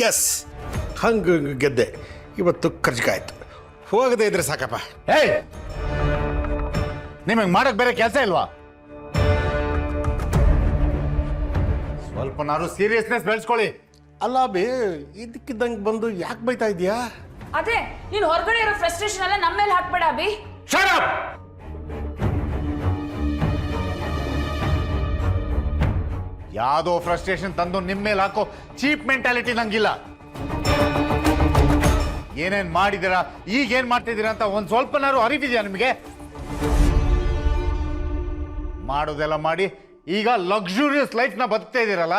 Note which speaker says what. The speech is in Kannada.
Speaker 1: ಎಸ್ ಹಂಗೆ ಗೆದ್ದೆ. ಇವತ್ತು ಖರ್ಚಿಗಾಯ್ತು ಹೋಗದೆ ಇದ್ರೆ ಸಾಕಪ್ಪ.
Speaker 2: ಏಯ್! ನಿಮಗೆ ಮಾಡಕ್ ಬೇರೆ ಕೆಲಸ ಇಲ್ವಾ? ಸ್ವಲ್ಪನಾರು ಸೀರಿಯಸ್ನೆಸ್ ಬೆಳೆಸ್ಕೊಳ್ಳಿ.
Speaker 1: ಅಲ್ಲ ಬೇ ಇದಕ್ಕಿದ್ದಂಗೆ ಬಂದು ಯಾಕೆ ಬೈತಾ ಇದೀಯಾ
Speaker 3: ಅದೇ ನೀನ್ ಹೊರಗಡೆ ಇರೋ ಫ್ರಸ್ಟ್ರೇಷನ್ ಎಲ್ಲ ನಮ್ಮ ಮೇಲೆ ಹಾಕ್ಬೇಡ ಅಭಿ
Speaker 2: ಶಟ್ up! ಯಾವ್ದೋ ಫ್ರಸ್ಟ್ರೇಷನ್ ತಂದು ನಿಮ್ಮ ಮೇಲೆ ಹಾಕೋ ಚೀಪ್ ಮೆಂಟಾಲಿಟಿ ನಂಗಿಲ್ಲ. ಏನೇನ್ ಮಾಡಿದ್ದೀರಾ, ಈಗ ಏನ್ ಮಾಡ್ತಿದ್ದೀರಾ ಅಂತ ಒಂದು ಸ್ವಲ್ಪನಾರು ಅರಿವಿದೆಯಾ ನಿಮಗೆ? ಮಾಡೋದೆಲ್ಲ ಮಾಡಿ, ಈಗ ಲಕ್ಸುರಿಯಸ್ ಲೈಫ್ನ ಬದುಕ್ತಾ ಇದೀರಲ್ಲ